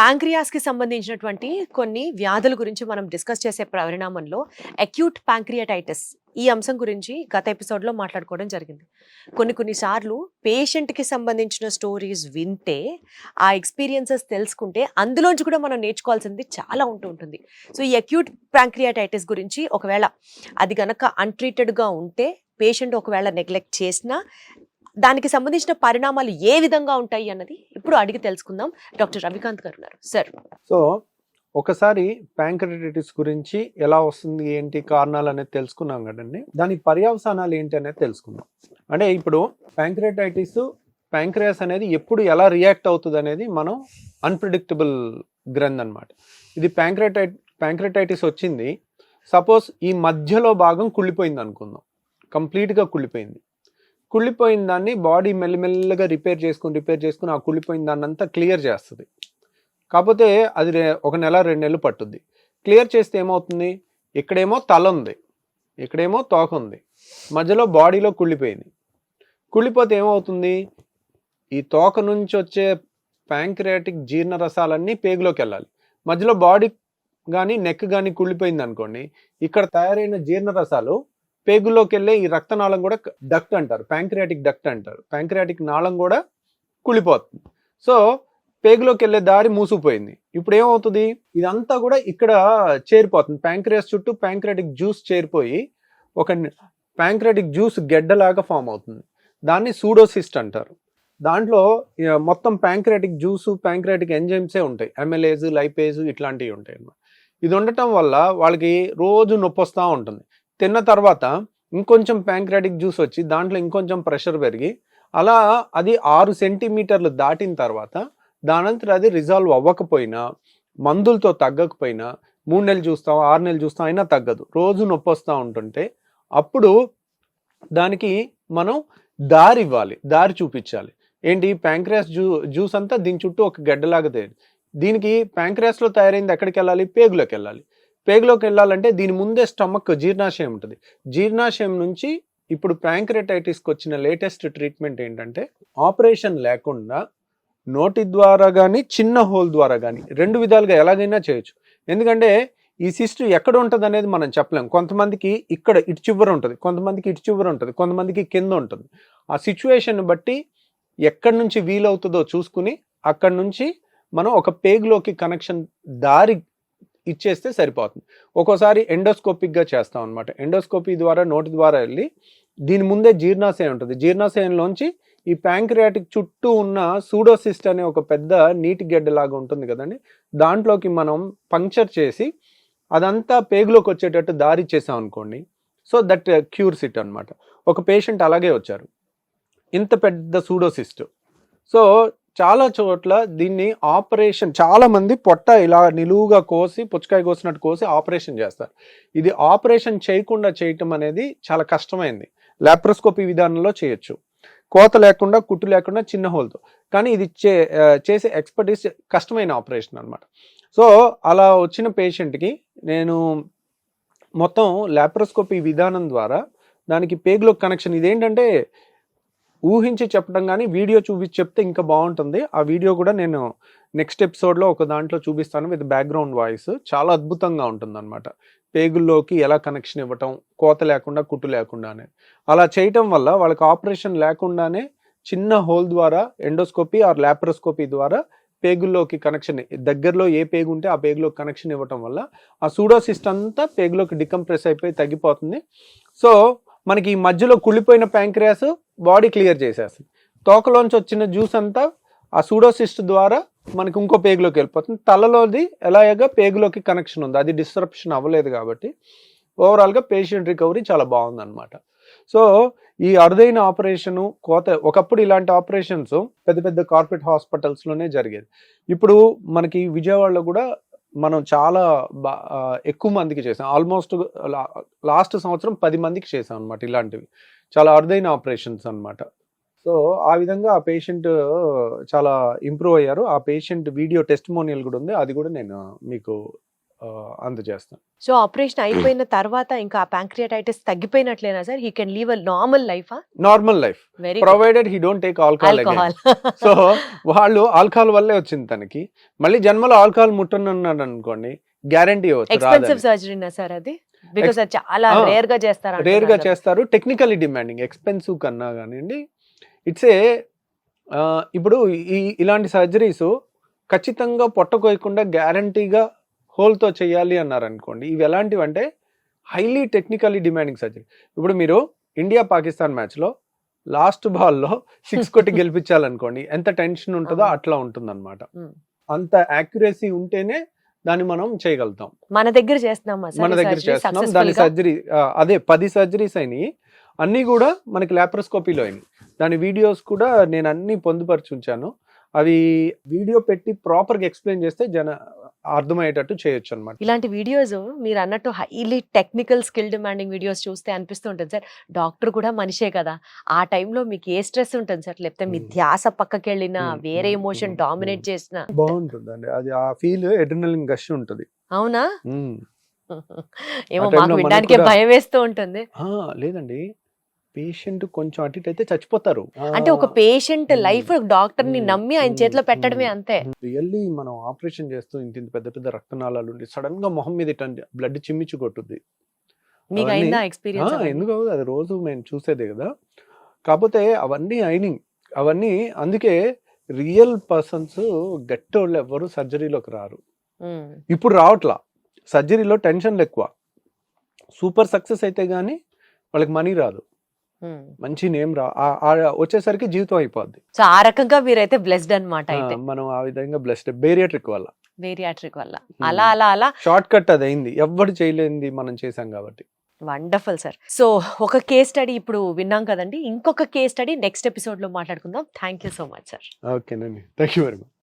ప్యాంక్రియాస్కి సంబంధించినటువంటి కొన్ని వ్యాధుల గురించి మనం డిస్కస్ చేసే పరిణామంలో అక్యూట్ ప్యాంక్రియాటైటిస్ ఈ అంశం గురించి గత ఎపిసోడ్లో మాట్లాడుకోవడం జరిగింది. కొన్ని కొన్నిసార్లు పేషెంట్కి సంబంధించిన స్టోరీస్ వింటే ఆ ఎక్స్పీరియన్సెస్ తెలుసుకుంటే అందులోంచి కూడా మనం నేర్చుకోవాల్సింది చాలా ఉంటూ ఉంటుంది. సో ఈ అక్యూట్ ప్యాంక్రియాటైటిస్ గురించి ఒకవేళ అది గనక అన్ట్రీటెడ్గా ఉంటే పేషెంట్ ఒకవేళ నెగ్లెక్ట్ చేసినా దానికి సంబంధించిన పరిణామాలు ఏ విధంగా ఉంటాయి అన్నది ఇప్పుడు అడిగి తెలుసుకుందాం. డాక్టర్ రవికాంత్ గారు ఉన్నారు సార్. సో ఒకసారి ప్యాంక్రటైటిస్ గురించి ఎలా వస్తుంది ఏంటి కారణాలు అనేది తెలుసుకున్నాం కదండి. దాని పర్యవసానాలు ఏంటి అనేది తెలుసుకుందాం. అంటే ఇప్పుడు ప్యాంక్రటైటిస్ ప్యాంక్రియాస్ అనేది ఎప్పుడు ఎలా రియాక్ట్ అవుతుంది అనేది మనం అన్ప్రిడిక్టబుల్ గ్రంథ్ అనమాట ఇది ప్యాంక్రటైట్ ప్యాంక్రటైటిస్ వచ్చింది. సపోజ్ ఈ మధ్యలో భాగం కుళ్ళిపోయింది అనుకుందాం. కంప్లీట్గా కుళ్ళిపోయింది. కుళ్ళిపోయిన దాన్ని బాడీ మెల్లిమెల్లగా రిపేర్ చేసుకుని రిపేర్ చేసుకుని ఆ కుళ్ళిపోయిన దాన్ని అంతా క్లియర్ చేస్తుంది. కాకపోతే అది ఒక నెల రెండు నెలలు పట్టుద్ది. క్లియర్ చేస్తే ఏమవుతుంది? ఇక్కడేమో తల ఉంది. ఇక్కడేమో తోక ఉంది. మధ్యలో బాడీలో కుళ్ళిపోయింది. కుళ్ళిపోతే ఏమవుతుంది? ఈ తోక నుంచి వచ్చే ప్యాంక్రియాటిక్ జీర్ణ రసాలన్నీ పేగులోకి వెళ్ళాలి మధ్యలో బాడీ కానీ నెక్ కానీ కుళ్ళిపోయింది అనుకోండి ఇక్కడ తయారైన జీర్ణ రసాలు పేగుల్లోకి వెళ్ళే ఈ రక్తనాళం కూడా డక్ట్ అంటారు. ప్యాంక్రియాటిక్ డక్ట్ అంటారు. ప్యాంక్రియాటిక్ నాళం కూడా కుళ్ళిపోతుంది. సో పేగులోకి వెళ్ళే దారి మూసుకుపోయింది. ఇప్పుడు ఏమవుతుంది ఇదంతా కూడా ఇక్కడ చేరిపోతుంది. ప్యాంక్రియాస్ చుట్టూ ప్యాంక్రియాటిక్ జ్యూస్ చేరిపోయి ఒక ప్యాంక్రియాటిక్ జ్యూస్ గెడ్డలాగా ఫామ్ అవుతుంది. దాన్ని సూడోసిస్ట్ అంటారు. దాంట్లో మొత్తం ప్యాంక్రియాటిక్ జ్యూస్ ప్యాంక్రియాటిక్ ఎంజైమ్సే ఉంటాయి. ఎమ్ఎల్ఏజ్ లైపేజ్ ఇట్లాంటివి ఉంటాయి అన్నమాట ఇది ఉండటం వల్ల వాళ్ళకి రోజు నొప్పి వస్తూ ఉంటుంది. తిన్న తర్వాత ఇంకొంచెం ప్యాంక్రాటిక్ జ్యూస్ వచ్చి దాంట్లో ఇంకొంచెం ప్రెషర్ పెరిగి అలా అది ఆరు సెంటీమీటర్లు దాటిన తర్వాత దానంతరం అది రిజాల్వ్ అవ్వకపోయినా మందులతో తగ్గకపోయినా మూడు నెలలు చూస్తాం ఆరు నెలలు చూస్తాం అయినా తగ్గదు. రోజు నొప్పి వస్తూ ఉంటుంటే అప్పుడు దానికి మనం దారి ఇవ్వాలి దారి చూపించాలి. ఏంటి? ప్యాంక్రియాస్ జ్యూ జ్యూస్ అంతా దీని చుట్టూ ఒక గడ్డలాగా తయారు. దీనికి ప్యాంక్రియాస్లో తయారైంది ఎక్కడికి వెళ్ళాలి? పేగులోకి వెళ్ళాలి. పేగులోకి వెళ్ళాలంటే దీని ముందే స్టమక్ జీర్ణాశయం ఉంటుంది. జీర్ణాశయం నుంచి ఇప్పుడు ప్యాంక్రెటైటిస్కి వచ్చిన లేటెస్ట్ ట్రీట్మెంట్ ఏంటంటే ఆపరేషన్ లేకుండా నోటి ద్వారా కానీ చిన్న హోల్ ద్వారా కానీ రెండు విధాలుగా ఎలాగైనా చేయొచ్చు. ఎందుకంటే ఈ సిస్ట్ ఎక్కడ ఉంటుంది అనేది మనం చెప్పలేం. కొంతమందికి ఇక్కడ ఇటు చివర ఉంటుంది కొంతమందికి ఇటు చివర ఉంటుంది కొంతమందికి కింద ఉంటుంది. ఆ సిచ్యువేషన్ బట్టి ఎక్కడి నుంచి వీలవుతుందో చూసుకుని అక్కడి నుంచి మనం ఒక పేగులోకి కనెక్షన్ దారి ఇచ్చేస్తే సరిపోతుంది. ఒక్కోసారి ఎండోస్కోపిక్గా చేస్తాం అనమాట ఎండోస్కోపీ ద్వారా నోటి ద్వారా వెళ్ళి దీని ముందే జీర్ణాశయం ఉంటుంది. జీర్ణాశయంలోంచి ఈ ప్యాంక్రియాటిక్ చుట్టూ ఉన్న సూడోసిస్ట్ అనే ఒక పెద్ద నీటి గెడ్డలాగా ఉంటుంది కదండి. దాంట్లోకి మనం పంక్చర్ చేసి అదంతా పేగులోకి వచ్చేటట్టు దారి చేసాం అనుకోండి. సో దట్ క్యూర్స్ ఇట్ అనమాట ఒక పేషెంట్ అలాగే వచ్చారు. ఇంత పెద్ద సూడోసిస్ట్. సో చాలా చోట్ల దీన్ని ఆపరేషన్ చాలా మంది పొట్ట ఇలా నిలువుగా కోసి పుచ్చకాయ కోసినట్టు కోసి ఆపరేషన్ చేస్తారు. ఇది ఆపరేషన్ చేయకుండా చేయటం అనేది చాలా కష్టమైంది. లాప్రోస్కోపీ విధానంలో చేయొచ్చు. కోత లేకుండా కుట్టు లేకుండా చిన్న హోల్తో. కానీ ఇది చే చేసే ఎక్స్పర్టీస్ కష్టమైన ఆపరేషన్ అన్నమాట. సో అలా వచ్చిన పేషెంట్కి నేను మొత్తం లాప్రోస్కోపీ విధానం ద్వారా దానికి పేగులో కనెక్షన్. ఇదేంటంటే ఊహించి చెప్పడం కానీ వీడియో చూపించి చెప్తే ఇంకా బాగుంటుంది ఆ వీడియో కూడా నేను నెక్స్ట్ ఎపిసోడ్లో ఒక దాంట్లో చూపిస్తాను విత్ బ్యాక్గ్రౌండ్ వాయిస్. చాలా అద్భుతంగా ఉంటుందన్నమాట. పేగుల్లోకి ఎలా కనెక్షన్ ఇవ్వటం కోత లేకుండా కుట్టు లేకుండానే. అలా చేయటం వల్ల వాళ్ళకి ఆపరేషన్ లేకుండానే చిన్న హోల్ ద్వారా ఎండోస్కోపీ ఆర్ ల్యాప్రోస్కోపీ ద్వారా పేగుల్లోకి కనెక్షన్ దగ్గరలో ఏ పేగు ఉంటే ఆ పేగులోకి కనెక్షన్ ఇవ్వటం వల్ల ఆ సూడోసిస్ట్ అంతా పేగులోకి డికంప్రెస్ అయిపోయి తగ్గిపోతుంది. సో మనకి ఈ మధ్యలో కుళ్ళిపోయిన ప్యాంక్రియాస్ బాడీ క్లియర్ చేసేస్తుంది. తోకలోంచి వచ్చిన జ్యూస్ అంతా ఆ సూడోసిస్ట్ ద్వారా మనకి ఇంకో పేగులోకి వెళ్ళిపోతుంది. తలలోది ఎలాగా పేగులోకి కనెక్షన్ ఉంది. అది డిస్టర్ప్షన్ అవ్వలేదు కాబట్టి ఓవరాల్గా పేషెంట్ రికవరీ చాలా బాగుందన్నమాట. సో ఈ అరుదైన ఆపరేషను కోత ఒకప్పుడు ఇలాంటి ఆపరేషన్స్ పెద్ద పెద్ద కార్పొరేట్ హాస్పిటల్స్లోనే జరిగేది. ఇప్పుడు మనకి విజయవాడలో కూడా మనం చాలా బా ఎక్కువ మందికి చేసాం. ఆల్మోస్ట్ లాస్ట్ సంవత్సరం పది మందికి చేసాం అనమాట ఇలాంటివి. చాలా అరుదైన ఆపరేషన్స్ అన్నమాట. సో ఆ విధంగా ఆ పేషెంట్ చాలా ఇంప్రూవ్ అయ్యారు. ఆ పేషెంట్ వీడియో టెస్టిమోనియల్ కూడా ఉంది. అది కూడా నేను మీకు అందజేస్తాం సో ఆపరేషన్ అయిపోయిన తర్వాత ఇంకా ఆ pancreatitis తగ్గిపోయినట్లేనా sir? He can live a normal life normal life provided he don't take alcohol alcohol so వాళ్ళు ఆల్కహాల్ వల్లే వచ్చింది తనకి. మళ్ళీ జన్మలో ఆల్కహాల్ ముట్టనున్నాడు అనుకోండి గ్యారంటీ ఎక్స్పెన్సివ్ సర్జరీనా సార్ అది? బికాస్ అది చాలా రేర్గా చేస్తారు రేర్గా. చేస్తారు టెక్నికలీ డిమాండింగ్ ఎక్స్పెన్సివ్ కన్నా కానివ్వండి ఇట్స్ ఏ ఇప్పుడు ఈ ఇలాంటి సర్జరీస్ ఖచ్చితంగా పొట్ట కోయకుండా గ్యారంటీగా హోల్తో చేయాలి అన్నారు అనుకోండి ఇవి ఎలాంటివి అంటే హైలీ టెక్నికలీ డిమాండింగ్ సర్జరీ ఇప్పుడు మీరు ఇండియా పాకిస్తాన్ మ్యాచ్లో లాస్ట్ బాల్లో సిక్స్ కొట్టి గెలిపించాలనుకోండి ఎంత టెన్షన్ ఉంటుందో. అట్లా ఉంటుందన్నమాట. అంత యాక్యురసీ ఉంటేనే దాన్ని మనం చేయగలుగుతాం. మన దగ్గర చేస్తున్నామా మన దగ్గర చేస్తున్నాం. దాని సర్జరీ అదే పది సర్జరీస్ అయినాయి. అన్నీ కూడా మనకి లాప్రోస్కోపీలో అయినాయి. దాని వీడియోస్ కూడా నేను అన్ని పొందుపరిచి ఉంచాను అవి వీడియో పెట్టి ప్రాపర్గా ఎక్స్ప్లెయిన్ చేస్తే జన అర్థమయ్యేటట్టు చేయొచ్చు అనమాట ఇలాంటి వీడియోస్ మీరు అన్నట్టు highly technical skill demanding videos చూస్తే అనిపిస్తూ ఉంటుంది సార్. డాక్టర్ కూడా మనిషే కదా. ఆ టైంలో మీకు ఏ స్ట్రెస్ ఉంటుంది సార్? లేకపోతే మీ. ధ్యాస పక్కకి వెళ్ళినా వేరే ఎమోషన్ డామినేట్. చేసిన బాగుంటుందండి. అది ఆ ఫీల్ ఎడ్రినలిన్ గష్ ఉంటుంది. అవునా. ఏమో మాకు వినడానికే భయం వేస్తూ ఉంటుంది. లేదండి. పేషెంట్ కొంచెం అటు అయితే చచ్చిపోతారు. అంటే ఒక పేషెంట్. లైఫ్ డాక్టర్ని నమ్మి ఆయన చేతిలో పెట్టడమే. అంతే. రియల్లీ మనం ఆపరేషన్ చేస్తూ ఇంత పెద్ద పెద్ద రక్తనాళాలు ఉండి సడన్గా మొహం మీద బ్లడ్ చిమ్మిచ్చు కొట్టుద్ది. ఎందుకు? అది రోజు మేము చూసేదే కదా. కాకపోతే అవన్నీ అయినాయి అవన్నీ అందుకే రియల్ పర్సన్స్ గట్టోళ్ళు ఎవ్వరు సర్జరీలోకి రారు. ఇప్పుడు రావట్లా. సర్జరీలో టెన్షన్లు ఎక్కువ. సూపర్ సక్సెస్ అయితే గానీ వాళ్ళకి మనీ రాదు. మంచి నేమ్ రా వచ్చేసరికి జీవితం అయిపోద్ది. సో ఆ రకంగా మీరైతే బ్లెస్డ్ అయితే. మనం ఆ విధంగా బ్లెస్డ్ బేరియాట్రిక్ వల్ల. వేరియాట్రిక్ వల్ల. అలా అలా అలా. షార్ట్ కట్ అది అయింది. ఎవ్వరు చేయలేంది మనం చేసాం కాబట్టి. వండర్ఫుల్ సార్ సో ఒక కేస్ స్టడీ ఇప్పుడు విన్నాం కదండి. ఇంకొక కేస్ స్టడీ నెక్స్ట్ ఎపిసోడ్లో మాట్లాడుకుందాం. Thank you so much sir ఓకేనండి. Thank you very much